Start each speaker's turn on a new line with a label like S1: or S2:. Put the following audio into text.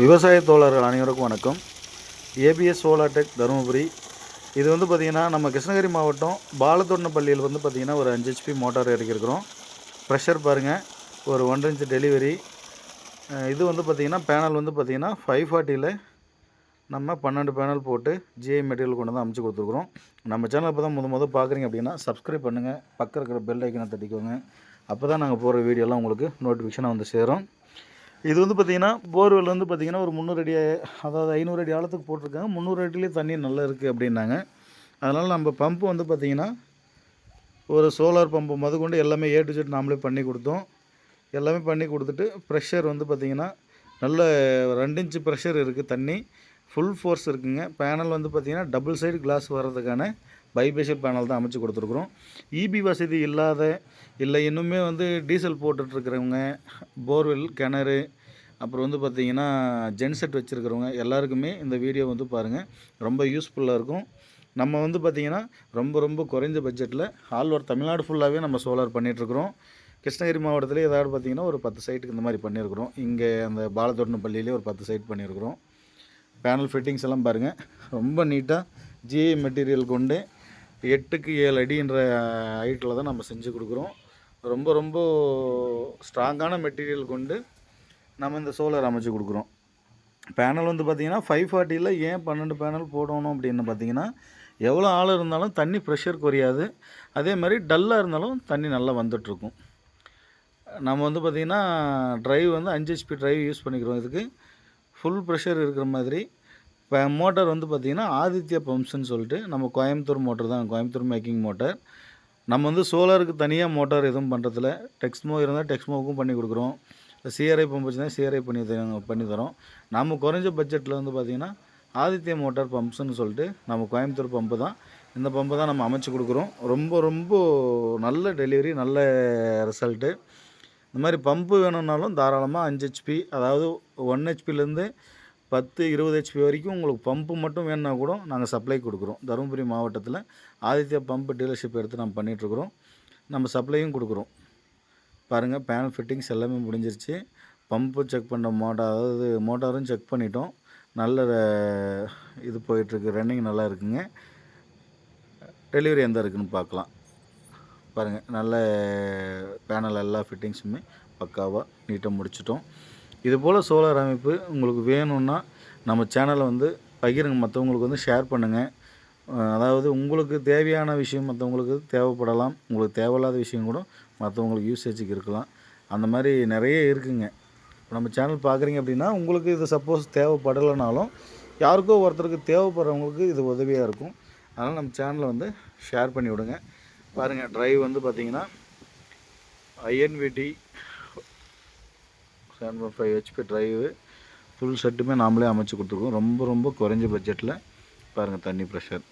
S1: விவசாய தோழர்கள் அனைவருக்கும் வணக்கம். ABS Solatech Dharmapuri. இது வந்து பார்த்திங்கன்னா நம்ம கிருஷ்ணகிரி மாவட்டம் பாலத்தொன்னப்பள்ளியில் வந்து பார்த்திங்கன்னா ஒரு அஞ்சு ஹெச்பி மோட்டார் இறக்கியிருக்கிறோம். ப்ரெஷர் பாருங்கள் ஒரு ஒன் இன்ச் டெலிவரி இது வந்து பார்த்திங்கன்னா பேனல் வந்து பார்த்திங்கன்னா ஃபைவ் ஃபார்ட்டியில் நம்ம பன்னெண்டு பேனல் போட்டு ஜிஐ மெட்டீரியல் கொண்டு வந்து அமைச்சு கொடுத்துருக்குறோம். நம்ம சேனல் இப்போ தான் முத முதல் பார்க்குறீங்க அப்படின்னா சப்ஸ்கிரைப் பண்ணுங்கள் பக்கம் இருக்கிற பெல் ஐக்கனை தட்டிக்கோங்க. அப்போ தான் நாங்கள் போகிற வீடியோலாம் உங்களுக்கு நோட்டிஃபிகேஷனாக வந்து சேரும். இது வந்து பார்த்திங்கன்னா போர்வெல் வந்து பார்த்திங்கன்னா ஒரு முந்நூறு அடி அதாவது ஐநூறு அடி ஆழத்துக்கு போட்டிருக்காங்க. முந்நூறு அடியிலே தண்ணி நல்லா இருக்குது அப்படின்னாங்க. அதனால் நம்ம பம்பு வந்து பார்த்திங்கன்னா ஒரு சோலார் பம்பு முதற்கொண்டு எல்லாமே ஏ டு ஜெட் நாமளே பண்ணி கொடுத்தோம். எல்லாமே பண்ணி கொடுத்துட்டு ப்ரெஷர் வந்து பார்த்திங்கன்னா நல்ல ரெண்டு இன்ச்சு ப்ரெஷர் இருக்குது தண்ணி. ஃபுல் ஃபோர்ஸ் இருக்குங்க. பேனல் வந்து பார்த்திங்கன்னா டபுள் சைடு கிளாஸ் வர்றதுக்கான பைபேஷியல் பேனல் தான் அமைச்சு கொடுத்துருக்குறோம். இபி வசதி இல்லாத இல்லை இன்னுமே வந்து டீசல் போட்டுட்ருக்கிறவங்க போர்வெல் கிணறு அப்புறம் வந்து பார்த்திங்கன்னா ஜென்செட் வச்சுருக்கிறவங்க எல்லாருக்குமே இந்த வீடியோ வந்து பாருங்கள் ரொம்ப யூஸ்ஃபுல்லாக இருக்கும். நம்ம வந்து பார்த்திங்கன்னா ரொம்ப ரொம்ப குறைஞ்ச பட்ஜெட்டில் ஆல் ஓவர் தமிழ்நாடு ஃபுல்லாகவே நம்ம சோலார் பண்ணிகிட்ருக்குறோம் கிருஷ்ணகிரி மாவட்டத்தில் ஏதாவது பார்த்திங்கன்னா ஒரு பத்து சைட்டுக்கு இந்த மாதிரி பண்ணியிருக்கிறோம். இங்கே அந்த பாலத்தோட்டம் பள்ளியிலே ஒரு பத்து சைட் பண்ணியிருக்கிறோம். பேனல் ஃபிட்டிங்ஸ் எல்லாம் பாருங்கள் ரொம்ப நீட்டாக ஜிஐ மெட்டீரியல் கொண்டு எட்டுக்கு ஏழு அடின்ற ஹைட்டில் தான் நம்ம செஞ்சு கொடுக்குறோம். ரொம்ப ரொம்ப ஸ்ட்ராங்கான மெட்டீரியல் கொண்டு நம்ம இந்த சோலார் அமைச்சு கொடுக்குறோம். பேனல் வந்து பார்த்திங்கன்னா ஃபைவ் ஃபார்ட்டியில் ஏன் பன்னெண்டு பேனல் போடணும் அப்படின்னு பார்த்தீங்கன்னா எவ்வளோ ஆள் இருந்தாலும் தண்ணி ப்ரெஷர் குறையாது. அதே மாதிரி டல்லாக இருந்தாலும் தண்ணி நல்லா வந்துட்டுருக்கும். நம்ம வந்து பார்த்திங்கன்னா ட்ரைவ் வந்து அஞ்சு ஹெச்பி ட்ரைவ் யூஸ் பண்ணிக்கிறோம். இதுக்கு ஃபுல் ப்ரெஷர் இருக்கிற மாதிரி இப்போ மோட்டார் வந்து பார்த்திங்கன்னா ஆதித்யா பம்ப்ஸ்ன்னு சொல்லிட்டு நம்ம கோயம்புத்தூர் மோட்டர் தான் கோயம்புத்தூர் மேக்கிங் மோட்டார். நம்ம வந்து சோலாருக்கு தனியாக மோட்டார் எதுவும் பண்ணுறதில்ல டெக்ஸ்மோ இருந்தால் டெக்ஸ்மோவுக்கும் பண்ணி கொடுக்குறோம். சிஆர்ஐ பம்ப் வச்சுருந்தா சிஆர்ஐ பண்ணி தரோம் பண்ணி தரோம். நம்ம குறைஞ்ச பட்ஜெட்டில் வந்து பார்த்திங்கன்னா ஆதித்யா மோட்டார் பம்ப்ஸ்ன்னு சொல்லிட்டு நம்ம கோயம்புத்தூர் பம்பு தான். இந்த பம்பை தான் நம்ம அமைச்சு கொடுக்குறோம். ரொம்ப ரொம்ப நல்ல டெலிவரி நல்ல ரிசல்ட்டு. இந்த மாதிரி பம்பு வேணும்னாலும் தாராளமாக அஞ்சு ஹெச்பி அதாவது ஒன் ஹெச்பிலேருந்து பத்து இருபது ஹெச்பி வரைக்கும் உங்களுக்கு பம்பு மட்டும் வேணுன்னா கூட நாங்கள் சப்ளை கொடுக்குறோம். தருமபுரி மாவட்டத்தில் ஆதித்யா பம்பு டீலர்ஷிப் எடுத்து நம்ம பண்ணிகிட்ருக்குறோம் நம்ம சப்ளையும் கொடுக்குறோம். பாருங்கள் பேனல் ஃபிட்டிங்ஸ் எல்லாமே முடிஞ்சிருச்சு. பம்பு செக் பண்ண மோட்டார் அதாவது மோட்டாரும் செக் பண்ணிட்டோம். நல்ல இது போயிட்டுருக்கு ரன்னிங் நல்லா இருக்குங்க. டெலிவரி எந்த இருக்குன்னு பார்க்கலாம். பாருங்கள் நல்ல பேனல் எல்லா ஃபிட்டிங்ஸுமே பக்காவாக நீட்டாக முடிச்சிட்டோம். இதுபோல் சோலார் அமைப்பு உங்களுக்கு வேணும்னா நம்ம சேனலை வந்து பகிருங்க. மற்றவங்களுக்கு வந்து ஷேர் பண்ணுங்கள் அதாவது உங்களுக்கு தேவையான விஷயம் மற்றவங்களுக்கு தேவைப்படலாம். உங்களுக்கு தேவையில்லாத விஷயம் கூட மற்றவங்களுக்கு யூசேஜுக்கு இருக்கலாம். அந்த மாதிரி நிறைய இருக்குங்க. இப்போ நம்ம சேனல் பார்க்குறீங்க அப்படின்னா உங்களுக்கு இது சப்போஸ் தேவைப்படலைனாலும் யாருக்கோ ஒருத்தருக்கு தேவைப்படுறவங்களுக்கு இது உதவியாக இருக்கும். அதனால் நம்ம சேனலை வந்து ஷேர் பண்ணி விடுங்க பாருங்கள் ட்ரைவ் வந்து பார்த்திங்கன்னா INVT seven point five HP drive full செட்டுமே நாமளே அமைச்சு கொடுத்துருக்கோம். ரொம்ப ரொம்ப குறைஞ்ச பட்ஜெட்டில் பாருங்கள் தண்ணி ப்ரெஷர்